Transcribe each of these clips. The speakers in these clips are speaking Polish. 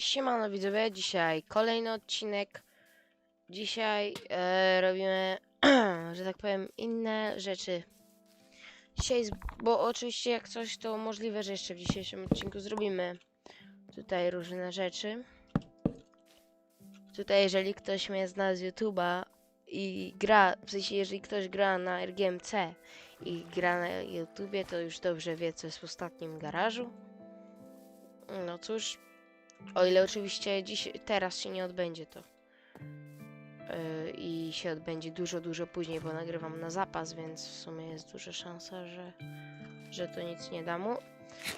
Siemano widzowie, dzisiaj kolejny odcinek. Dzisiaj e, robimy, że tak powiem, inne rzeczy. Dzisiaj, bo oczywiście jak coś to możliwe, że jeszcze w dzisiejszym odcinku zrobimy tutaj różne rzeczy. Tutaj jeżeli ktoś mnie zna z YouTube'a i gra, w sensie jeżeli ktoś gra na RGMC i gra na YouTubie, to już dobrze wie co jest w ostatnim garażu. No cóż, o ile oczywiście dziś, teraz się nie odbędzie to. Yy, I się odbędzie dużo, dużo później, bo nagrywam na zapas, więc w sumie jest duża szansa, że, że to nic nie da mu.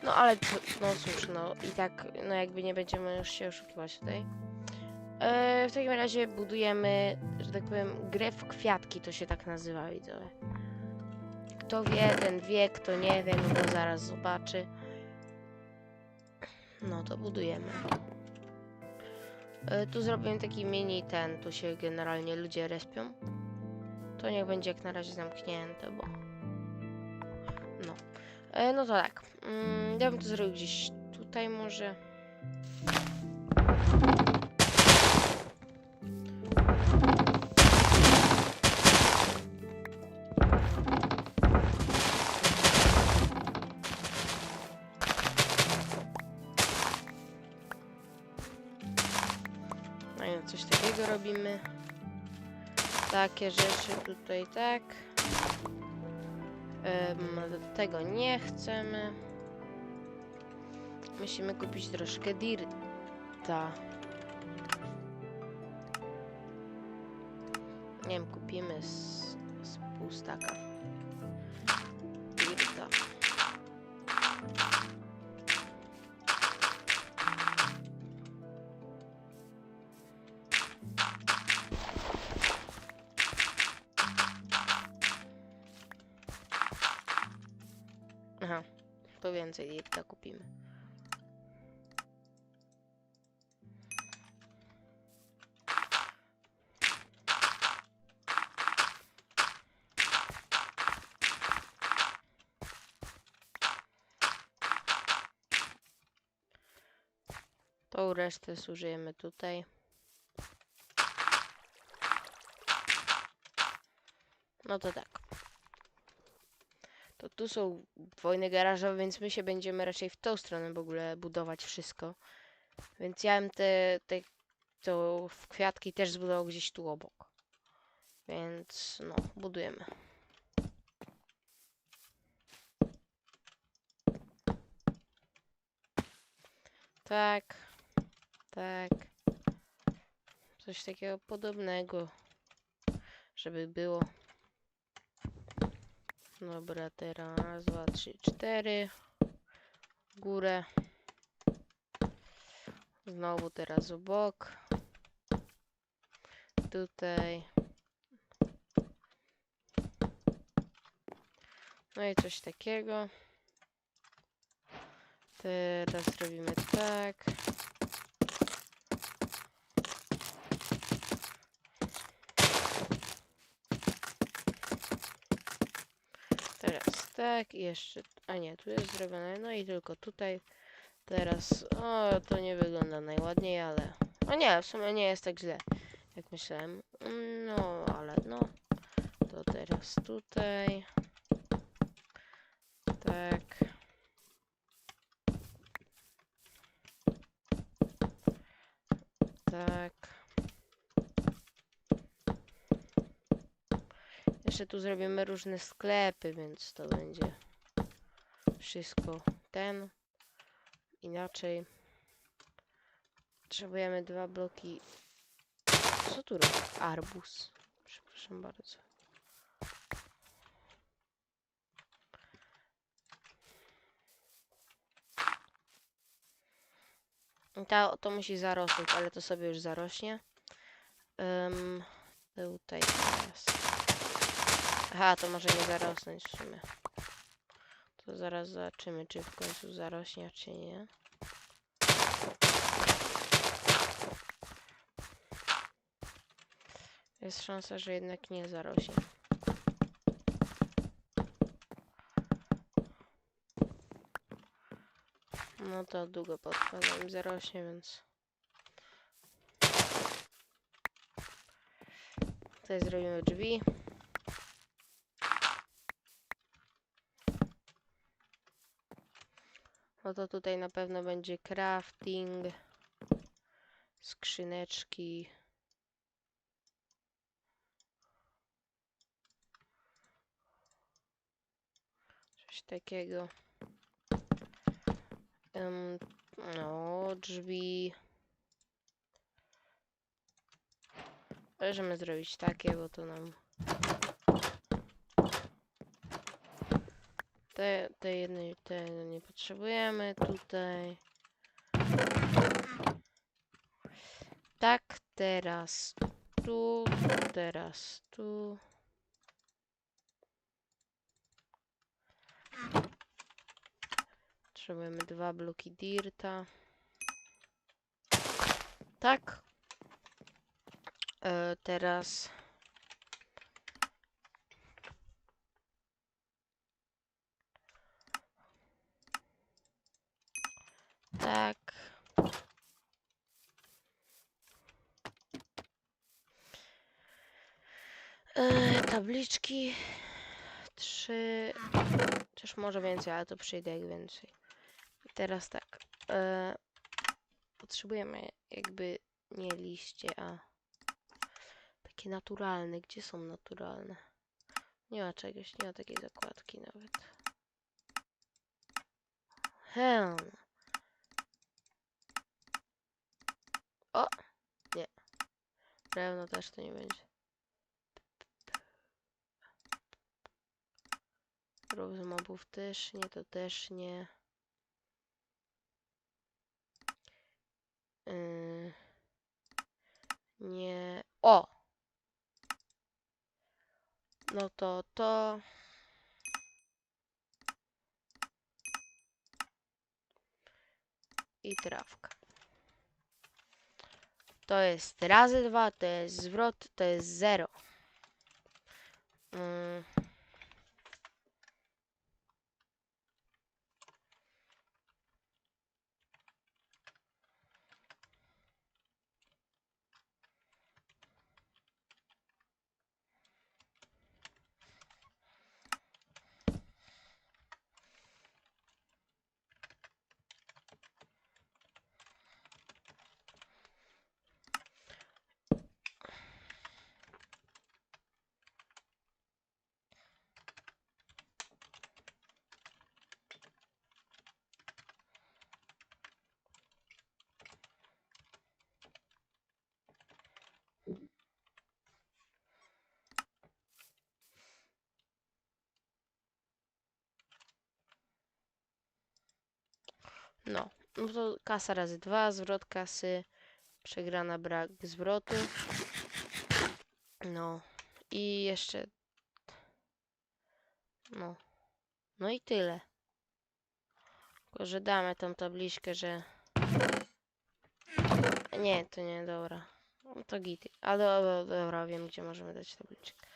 No ale to, no cóż, no i tak, no jakby nie będziemy już się oszukiwać tutaj. Yy, w takim razie budujemy, że tak powiem, grę w kwiatki, to się tak nazywa, widzowie. Kto wie, ten wie, kto nie wie, no to zaraz zobaczy. No to budujemy. E, tu zrobiłem taki mini ten, tu się generalnie ludzie respią. To niech będzie jak na razie zamknięte, bo... No. E, no to tak. Mm, ja bym to zrobił gdzieś tutaj może. Takie rzeczy tutaj tak. Em, tego nie chcemy. Musimy kupić troszkę dirta. Nie wiem, kupimy z, z. to więcej dirta kupimy. Tą resztę zużyjemy tutaj. No to tak. To tu są wojny garażowe, więc my się będziemy raczej w tą stronę w ogóle budować wszystko. Więc ja bym te, te to w kwiatki też zbudował gdzieś tu obok. Więc no, budujemy. Tak, tak. Coś takiego podobnego, żeby było. Dobra, teraz raz, dwa, trzy, cztery. Górę. Znowu teraz w bok. Tutaj. No i coś takiego. Teraz robimy tak. Teraz tak i jeszcze, a nie, tu jest zrobione, no i tylko tutaj. Teraz, o, to nie wygląda najładniej, ale, o nie, w sumie nie jest tak źle, jak myślałem. No, ale no, to teraz tutaj. Tak. Tak. Jeszcze tu zrobimy różne sklepy, więc to będzie wszystko ten. Inaczej. Potrzebujemy dwa bloki. Co tu robi? Arbus. Przepraszam bardzo. Ta, to musi zarosnąć, ale to sobie już zarośnie. Um, tutaj teraz. Aha, to może nie zarosnąć w sumie. To zaraz zobaczymy, czy w końcu zarośnie, czy nie. Jest szansa, że jednak nie zarośnie. No to długo potrwa, zanim zarośnie, więc... Tutaj zrobimy drzwi. No to tutaj na pewno będzie crafting, skrzyneczki. Coś takiego. Em, no, drzwi. Możemy zrobić takie, bo to nam. Te, te jednej, tego nie potrzebujemy tutaj. Tak, teraz tu, teraz tu. Potrzebujemy dwa bloki dirta. Tak. E, teraz. Tak. E, tabliczki. Trzy. Chociaż może więcej, ale to przyjdę jak więcej. I teraz tak. E, potrzebujemy jakby nie liście, a takie naturalne. Gdzie są naturalne? Nie ma czegoś, nie ma takiej zakładki nawet. Hen. O! Nie. Drewno też to nie będzie. Rób z mobów też nie, to też nie. Yy, nie. O! No to to. I trawka to jest razy 2, to jest zwrot, to jest 0. No, no to kasa razy dwa, zwrot kasy, przegrana brak zwrotu. No i jeszcze. No. No i tyle. Tylko, że damy tą tabliczkę, że. Nie, to nie, dobra. No to gity. A do, do, dobra, wiem gdzie możemy dać tabliczkę.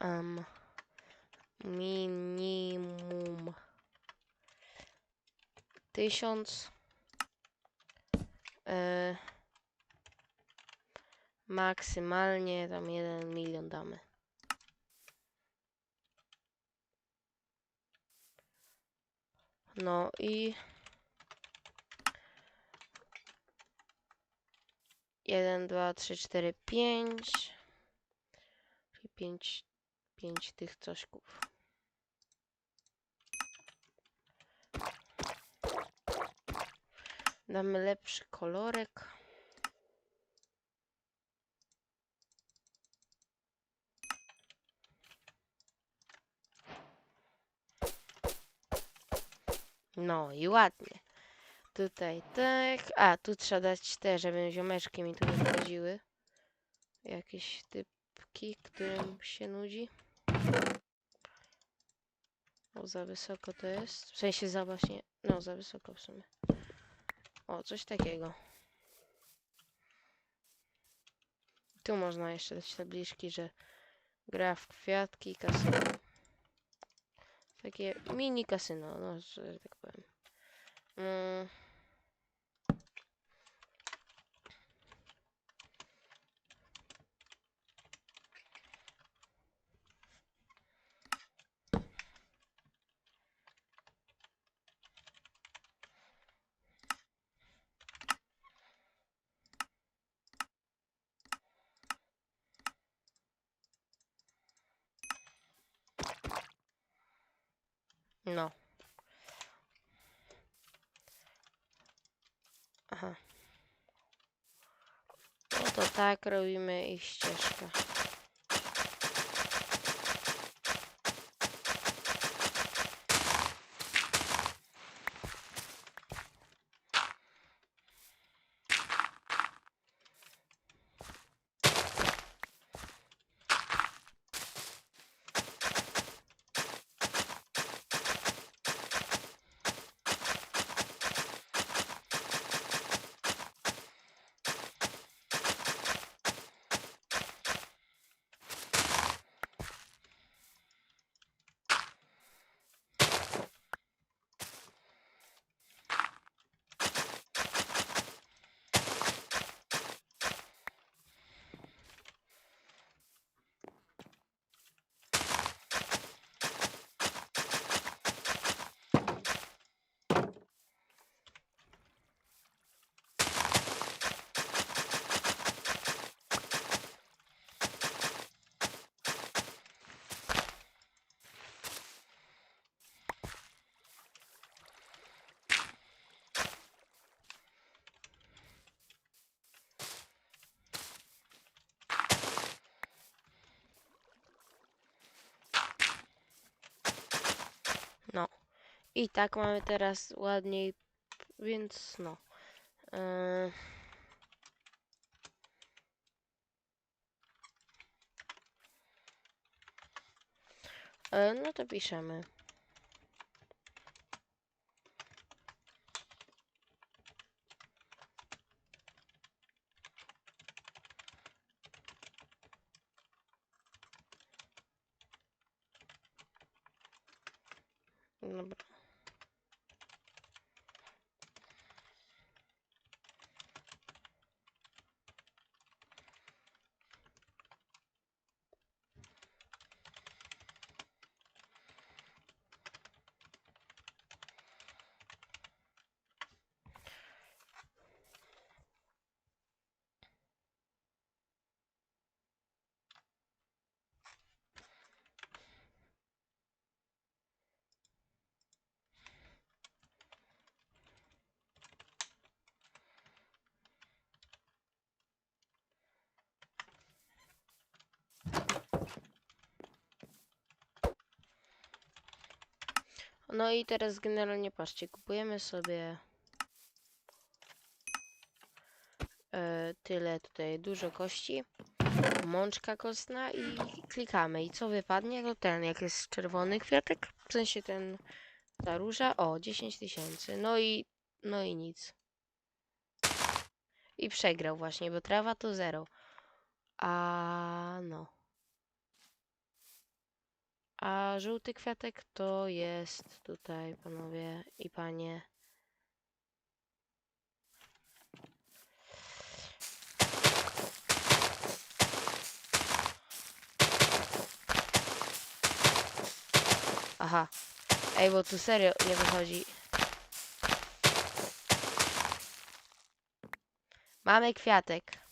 Um, minimum tysiąc. E, maksymalnie tam jeden milion damy. No i jeden, dwa, trzy, cztery, pięć. Czyli pięć pięć tych cośków. Damy lepszy kolorek. No i ładnie. Tutaj tak. A, tu trzeba dać te, żeby ziomeczki mi tu nie wchodziły. Jakieś typki, którym się nudzi. O, za wysoko to jest. W sensie za właśnie. No, za wysoko w sumie. O, coś takiego. Tu można jeszcze dać tabliczki, że gra w kwiatki, kasyno. Takie mini kasyno, no, że tak powiem. Mm. No. Aha. No to tak robimy i ścieżkę. No. I tak mamy teraz ładniej, więc no. Yy. No to piszemy. Dobra. No i teraz generalnie patrzcie, kupujemy sobie e, tyle tutaj, dużo kości, mączka kostna i klikamy. I co wypadnie? No ten, jak jest czerwony kwiatek, w sensie ten, ta róża, o, 10 tysięcy. No i, no i nic. I przegrał właśnie, bo trawa to zero. A no. A żółty kwiatek to jest tutaj, panowie i panie. Aha. Ej, bo tu serio nie wychodzi. Mamy kwiatek.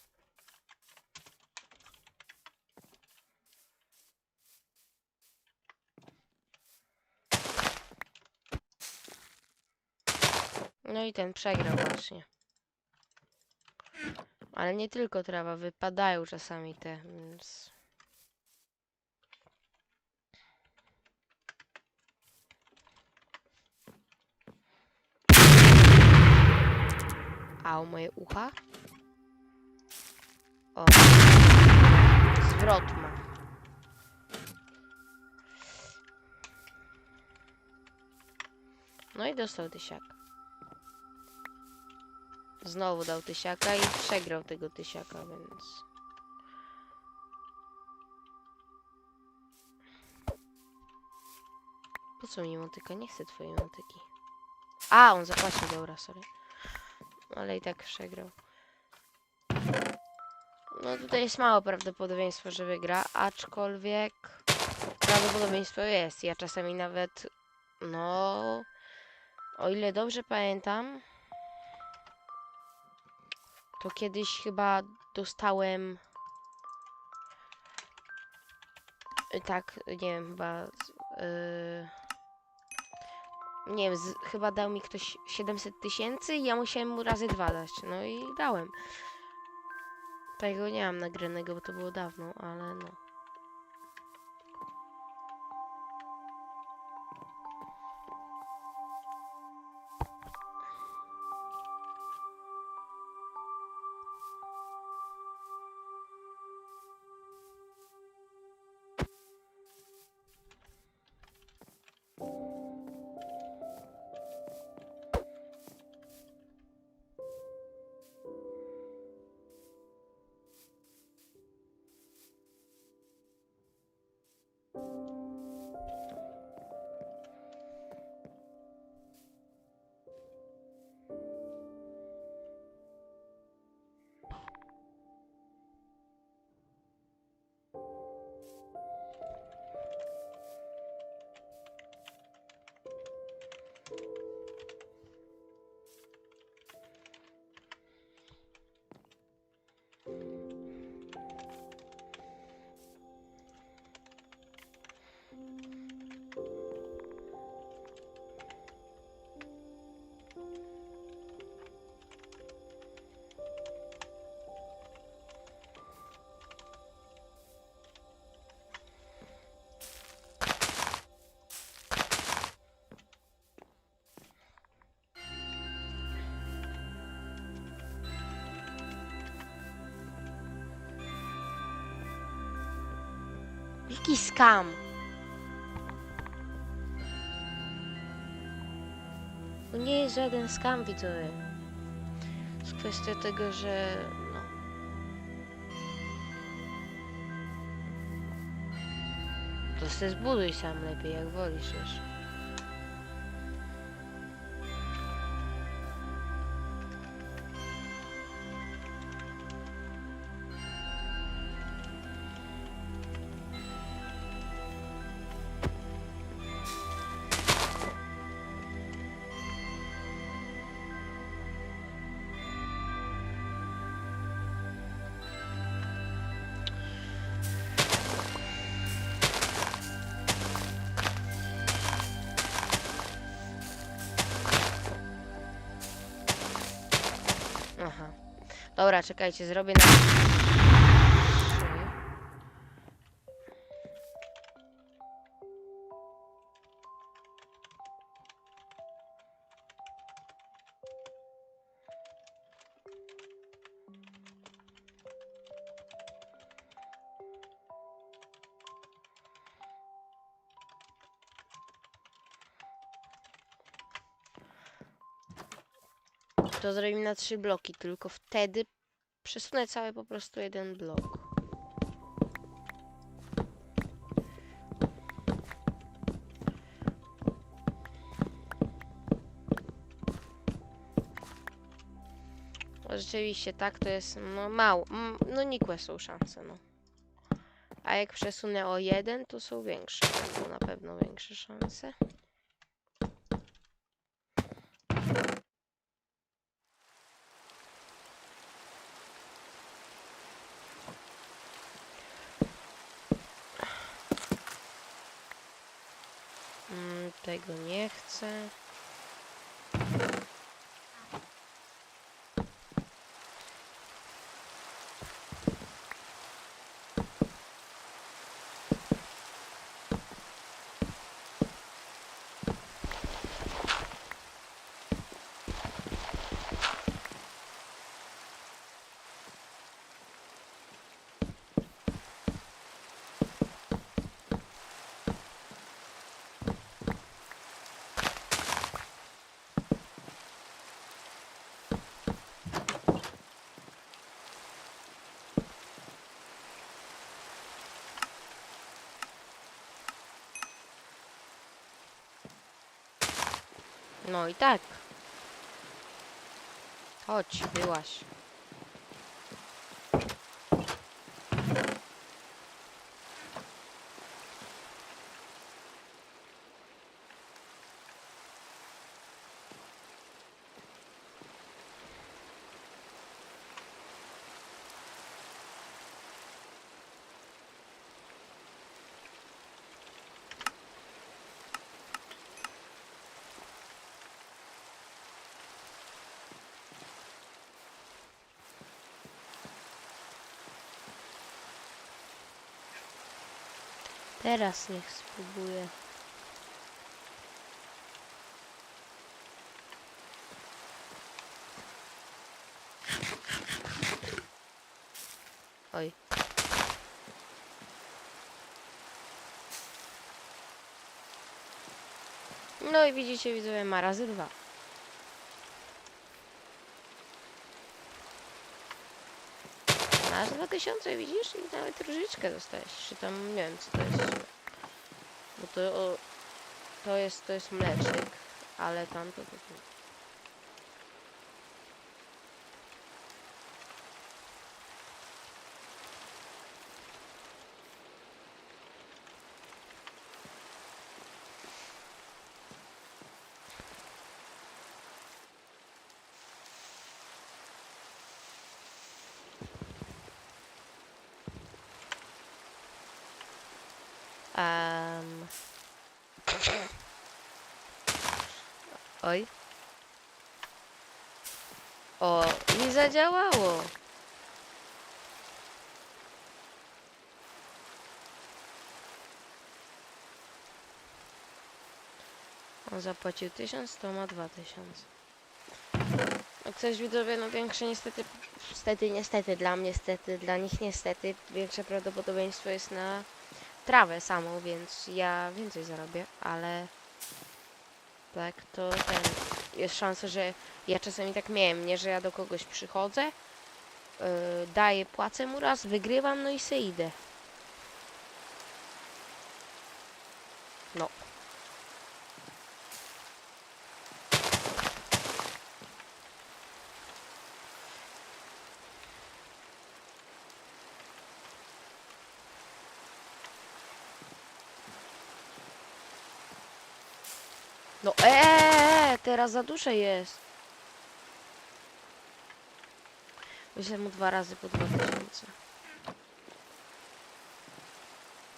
No i ten przegrał właśnie. Ale nie tylko trawa, wypadają czasami te, więc... A, o moje ucha? O. Zwrot ma. No i dostał tysiak. Znowu dał tysiaka i przegrał tego tysiaka, więc... Po co mi motyka? Nie chcę twojej motyki. A, on zapłacił, dobra, sorry. Ale i tak przegrał. No tutaj jest mało prawdopodobieństwo, że wygra, aczkolwiek prawdopodobieństwo jest. Ja czasami nawet, no, o ile dobrze pamiętam, to kiedyś chyba dostałem, y, tak, nie wiem, chyba, yy, nie wiem, z, chyba dał mi ktoś 700 tysięcy i ja musiałem mu razy dwa dać, no i dałem. Tego nie mam nagranego, bo to było dawno, ale no. Jaki skam? To nie jest żaden skam, widzowie. Jest kwestia tego, że no. To se zbuduj sam lepiej, jak wolisz już. Dobra, czekajcie, zrobię na... To zrobimy na trzy bloki, tylko wtedy przesunę cały po prostu jeden blok. No Rzeczywiście, tak, to jest no mało, no nikłe są szanse, no. A jak przesunę o jeden, to są większe, będą na pewno większe szanse. Mm, tego nie chcę. No i tak. Chodź, byłaś. Teraz niech spróbuję. Oj. No i widzicie, widzowie, ma razy dwa. Masz 2000, widzisz? I nawet różyczkę dostałeś. Czy tam, nie wiem, co to jest. Bo to, o, to jest, to jest mlecznik, ale tamto to... to... Um... Oj. O, i zadziałało. On zapłacił 1000, to ma 2000. Jak coś widzowie, no większe niestety, niestety, niestety, dla mnie niestety, dla nich niestety, większe prawdopodobieństwo jest na trawę samą, więc ja więcej zarobię, ale tak, to ten, jest szansa, że ja czasami tak miałem, nie, że ja do kogoś przychodzę, yy, daję, płacę mu raz, wygrywam, no i se idę. No. No eee, teraz za duże jest. Wyślę mu dwa razy po 2000.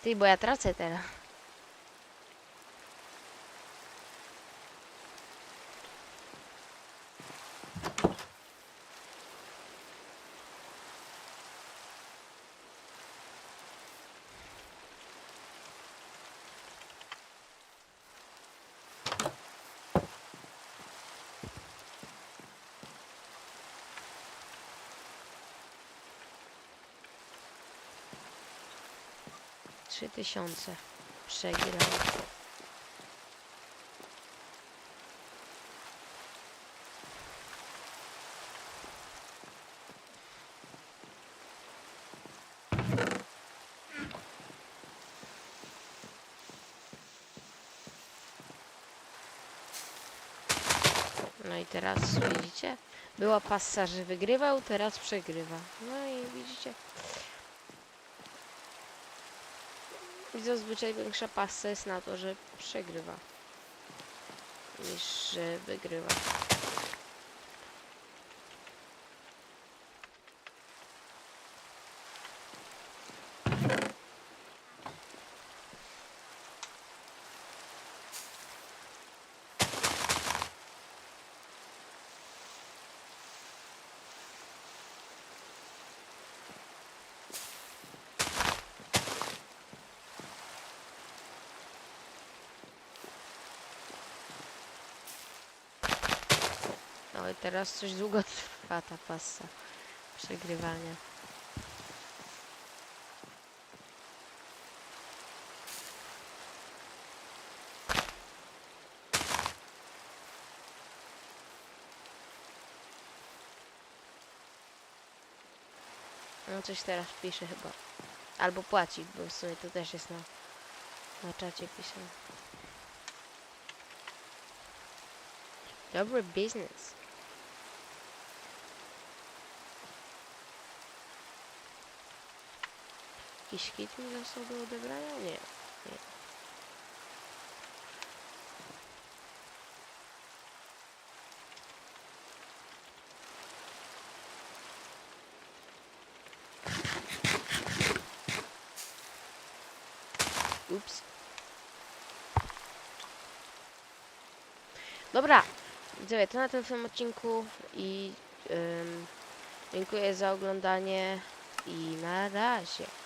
Ty, bo ja tracę teraz. Trzy tysiące. Przegrałem. No i teraz widzicie? Była passa, że wygrywał, teraz przegrywa. No i widzicie? Zazwyczaj większa passa jest na to, że przegrywa. Niż że wygrywa. I teraz coś długo trwa ta passa przegrywania. No coś teraz pisze chyba. Albo płaci, bo w sumie to też jest na, na czacie pisane. Dobry biznes. Jakiś kit mi został do odebrania? Nie. nie. Ups. Dobra, widzowie, to na tym tym odcinku i ym, dziękuję za oglądanie i na razie.